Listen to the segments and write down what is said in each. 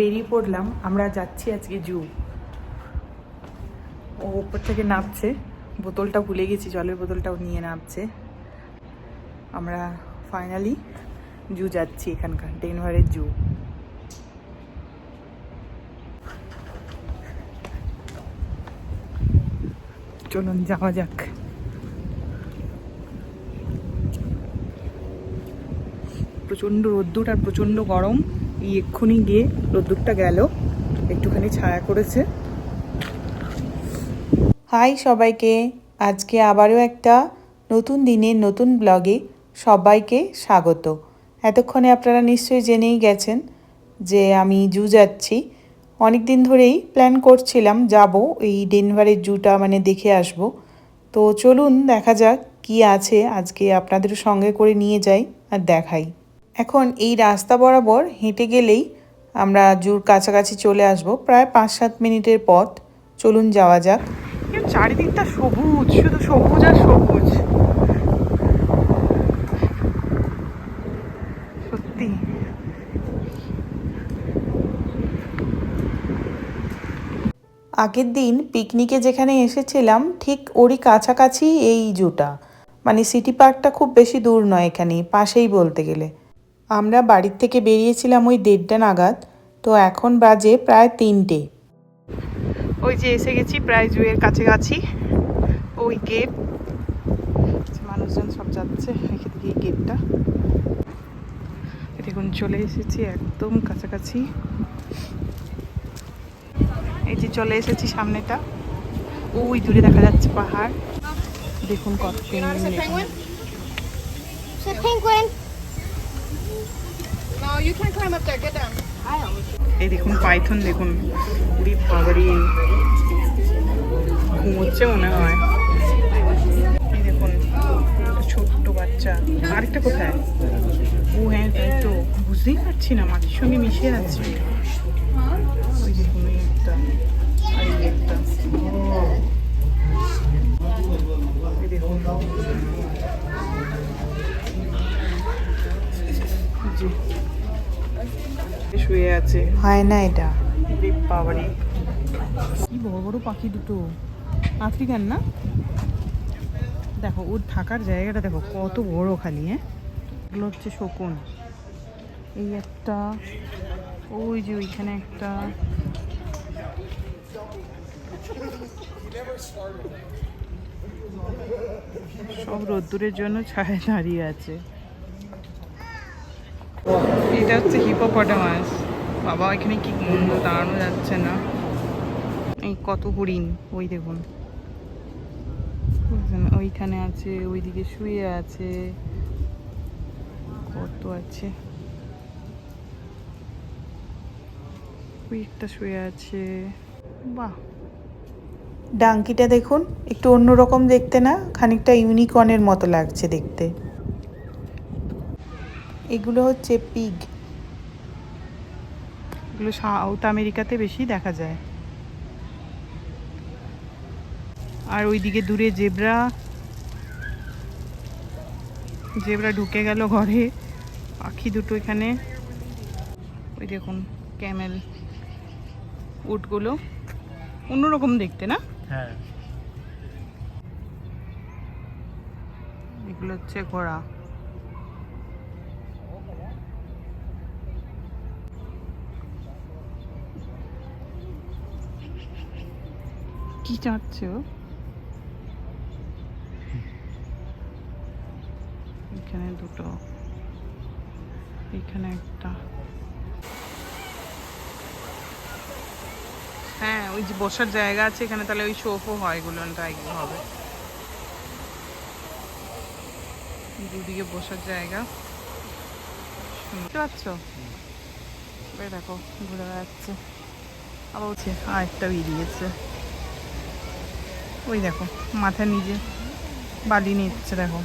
বেরিয়ে পড়লাম, আমরা যাচ্ছি আজকে জু। ও উপর থেকে নামছে। বোতলটা ভুলে গেছি, জলের বোতলটাও নিয়ে নামছে। আমরা ফাইনালি জু যাচ্ছি এখানকার, ডেনভারের জু। চলুন যাওয়া যাক। প্রচণ্ড রোদ্দুর আর প্রচণ্ড গরম। এক্ষুনি গিয়ে রোদ্দুরটা গেল। একটুখানি ছায়া করেছে। হাই সবাইকে, আজকে আবারও একটা নতুন দিনের নতুন ব্লগে সবাইকে স্বাগত। এতক্ষণে আপনারা নিশ্চয়ই জেনেই গেছেন যে আমি জু যাচ্ছি। অনেক দিন ধরেই প্ল্যান করছিলাম যাব, এই ডেনভারের জুটা মানে দেখে আসব। তো চলুন দেখা যাক কি আছে আজকে আপনাদের সঙ্গে করে নিয়ে যাই আর দেখাই। এখন এই রাস্তা বরাবর হেঁটে গেলেই আমরা জুর কাছাকাছি চলে আসব। প্রায় পাঁচ সাত মিনিটের পথ। চলুন যাওয়া যাক। চারিদিকটা সবুজ? শুধু সবুজ আর সবুজ। সত্যি। আগের দিন পিকনিকে যেখানে এসেছিলাম ঠিক ওরই কাছাকাছি এই জুটা। মানে সিটি পার্কটা খুব বেশি দূর নয় এখানে পাশেই বলতে গেলে। আমরা বাড়ির থেকে বেরিয়েছিলাম ওই দেড়টা নাগাদ তো এখন বাজে প্রায় তিনটে। ওই যে এসে গেছি প্রায় জুয়ের কাছাকাছি ওই গেট। মানুষজন সব যাচ্ছে এখান থেকে এই গেটটা। দেখুন চলে এসেছি একদম কাছাকাছি। এই যে চলে এসেছি সামনেটা। ওই দূরে দেখা যাচ্ছে পাহাড়। দেখুন কত you can climb up there. Get down. এই দেখুন পাইথন, দেখুন। উড়ি বাবারি। ঘুমোচ্ছে মনে হয়। এই দেখুন ছোট্ট বাচ্চা। আরেকটা কোথায়? ও হ্যাঁ তাই তো। বুঝতেই পারছি না, মাটির সঙ্গে মিশে আছে ওই দেখুন একটা, আর দেখুন। আছে। হয় না এটা। বাবারে কি বড় বড় পাখি দুটো। আফ্রিকান না? দেখো ওর থাকার জায়গাটা দেখো কত বড় খালি হ্যাঁ? এগুলো হচ্ছে শকুন। এই একটা ওই যে ওইখানে একটা। সব রোদ্দুরের জন্য ছায়া দাঁড়িয়ে আছে। এটা হচ্ছে হিপোপটামাস। বাবা এখানে কি মন্দ দাঁড়ানো যাচ্ছে না। এই কত হরিণ? ওই দেখুন? ওইখানে আছে, ওইদিকে শুয়ে আছে। কত আছে? ওই শুয়ে আছে। বাহ। ডাঙ্কিটা দেখুন, একটু অন্যরকম দেখতে না? খানিকটা ইউনিকর্নের মতো লাগছে দেখতে। এগুলো হচ্ছে পিগ এগুলো সাউথ আমেরিকাতে বেশি দেখা যায়। আর ওইদিকে দূরে জেব্রা। জেব্রা ঢুকে গেল ঘরে। পাখি দুটো এখানে। ওই দেখুন ক্যামেল। উটগুলো। অন্যরকম দেখতে না? হ্যাঁ। এগুলো হচ্ছে ঘোড়া। কি চাচ্ছে? ও এখানে দুটো। এখানে একটা। হ্যাঁ ওই যে বসার জায়গা আছে, এখানে তাহলে ওই সোফও হয়, এগুলো হবে। দুদিকে বসার জায়গা। পাচ্ছ দেখো, ঘুরে বেড়াচ্ছে। আবার হচ্ছে আরেকটা বেরিয়েছে। ওই দেখো মাথা নিজে বালি নিচ্ছে দেখো।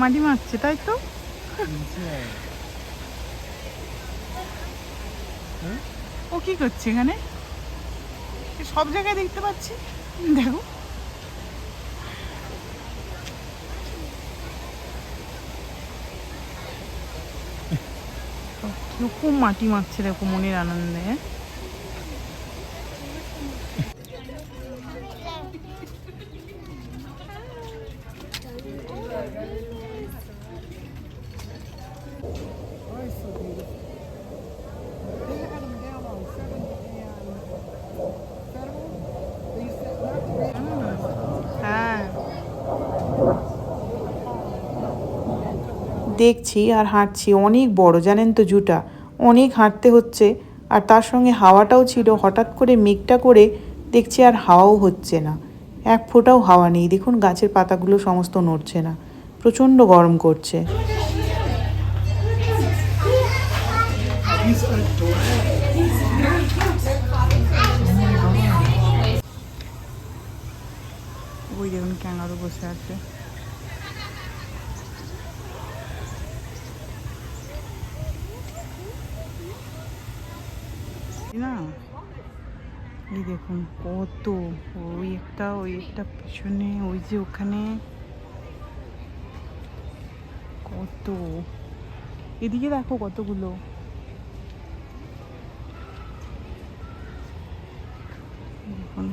মাটি মারছে, তাই তো? ও কি করছে এখানে? সব জায়গায় দেখতে পাচ্ছি। দেখো। খুব মাটি মারছে দেখো মনের আনন্দে। দেখছি আর হাঁটছি, অনেক বড়, জানেন তো জুটা। অনেক হাঁটতে হচ্ছে আর তার সঙ্গে হাওয়াটাও ছিল, হঠাৎ করে মেঘটা করে দেখছি আর হাওয়াও হচ্ছে না। এক ফোঁটাও হাওয়া নেই, দেখুন গাছের পাতাগুলো সমস্ত নড়ছে না, প্রচণ্ড গরম করছে। ওই দেখুন ক্যাঙ্গারু বসে আছে না এই দেখুন, কত ওই একটা ওই একটা পিছনে, ওই যে ওখানে। কত। এদিকে দেখো কতগুলো। দেখুন।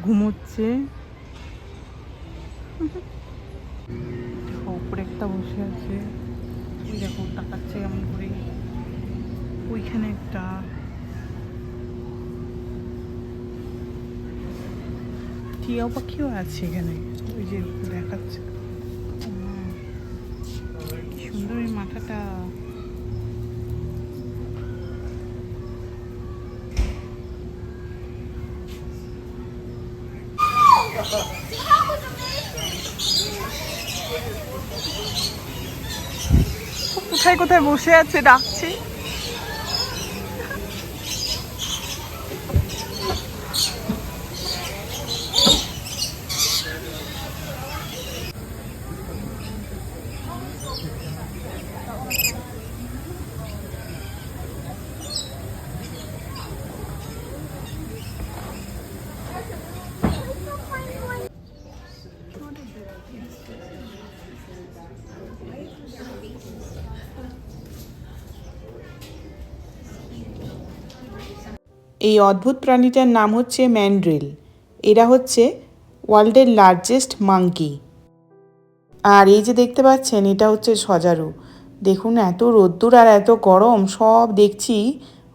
ঘুমোচ্ছে। উপরে একটা বসে আছে। দেখো, তাকাচ্ছে কেমন করে। ওইখানে একটা টিয়া পাখিও আছে এখানে। ওই যে দেখাচ্ছে। সুন্দর এই মাথাটা। কোথায় কোথায় বসে আছে ডাকছে। এই অদ্ভুত প্রাণীটার নাম হচ্ছে ম্যান্ড্রিল। এরা হচ্ছে ওয়ার্ল্ডের লার্জেস্ট মাঙ্কি। আর এই যে দেখতে পাচ্ছেন, এটা হচ্ছে সজারু। দেখুন, এত রোদ্দুর আর এত গরম, সব দেখছি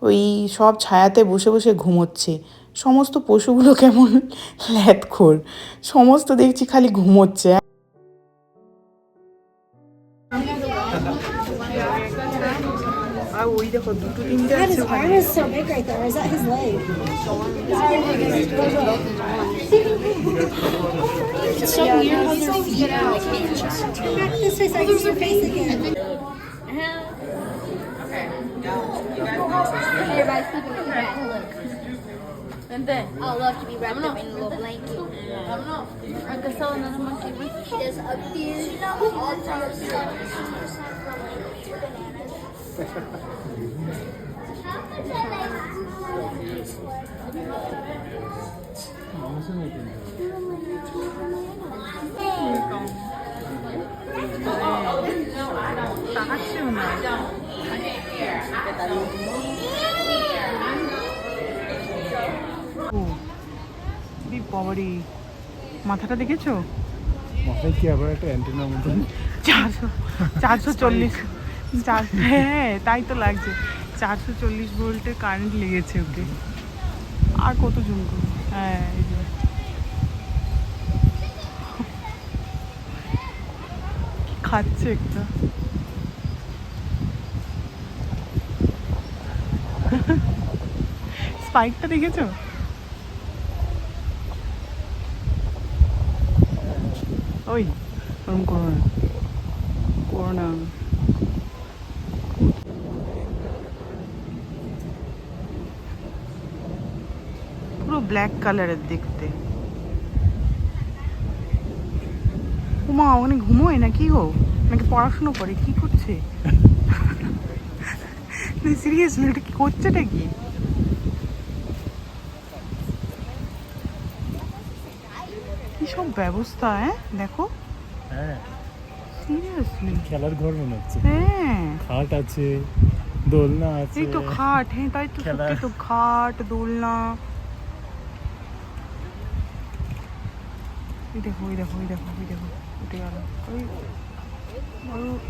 ওই সব ছায়াতে বসে বসে ঘুমোচ্ছে। সমস্ত পশুগুলো কেমন ল্যাতখোর। সমস্ত দেখছি খালি ঘুমোচ্ছে। your face again. Everybody's sleeping in bed. Look. I love to be wrapped up in a little blanket. Acá está another monkey. There's a billion all তাকাচ্ছেও না ও এই বাবারে মাথাটা দেখেছ? মাথায় কি আবার একটা অ্যান্টেনার মতন? চারশো চারশো চল্লিশ। হ্যাঁ তাই তো লাগছে। চারশো চল্লিশ ভোল্টের কারেন্ট লেগেছে ওকে। আর কত জুম করব? হ্যাঁ এই যে। খাচ্ছে একটা? স্পাইকটা দেখেছ? ওই, ওরম করো না। করো না। পুরো ব্ল্যাক কালারের দেখতে। উমা ওখানে ঘুমোয় না কি গো? নাকি পড়াশুনো করে? কি করছে? সিরিয়াসলি এটা কি করছেটা কি? কি সব ব্যবস্থা হ্যাঁ? দেখো। হ্যাঁ। সিরিয়াসলি খেলার ঘর মনে হচ্ছে। হ্যাঁ। খাট আছে দোলনা আছে এই তো খাট হ্যাঁ তাই তো। সত্যি তো খাট দোলনা। এই দেখো ওই দেখো ওই দেখো ওই দেখো উঠে গেল। ওই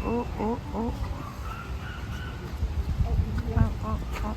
ও ও ও। ও ও, ও,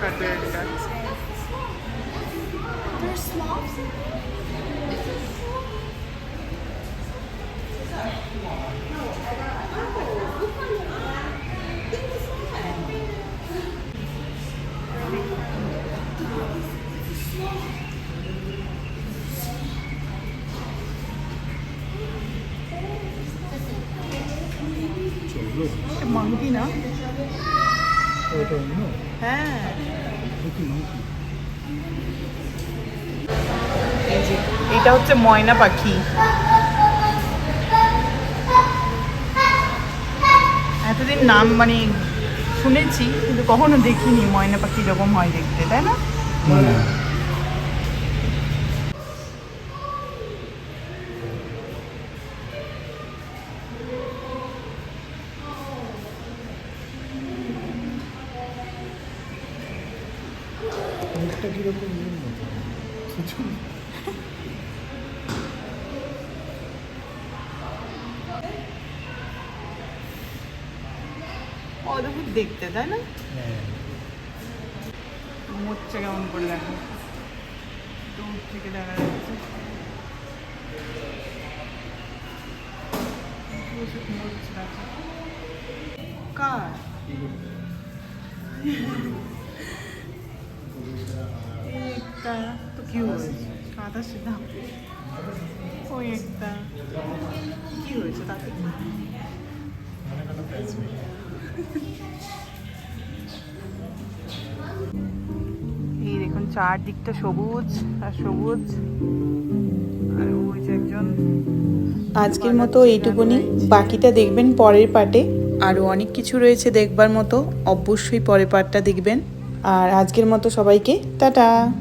करते हैं design A monkey, no? I don't know. হ্যাঁ। এটা হচ্ছে ময়না পাখি। এতদিন নাম মানে শুনেছি, কিন্তু কখনো দেখিনি ময়না পাখি এরকম হয় দেখতে, তাই না মুখটা কীরকম ইয়ের মতো কিছু দেখতে তাই না? হ্যাঁ। কেমন করে দেখো? দূর থেকে দেখা যাচ্ছে। কার? একটা। তো কি হয়েছে? সাদা সিধা ওই একটা। কি হয়েছে তাতে? এই দেখুন চারদিকটা সবুজ আর সবুজ। আর ওই যে একজন আজকের মতো এইটুকুনি। বাকিটা দেখবেন পরের পার্টে। আরও অনেক কিছু রয়েছে দেখবার মতো। অবশ্যই পরের পার্টটা দেখবেন। আর আজকের মতো সবাইকে, টাটা!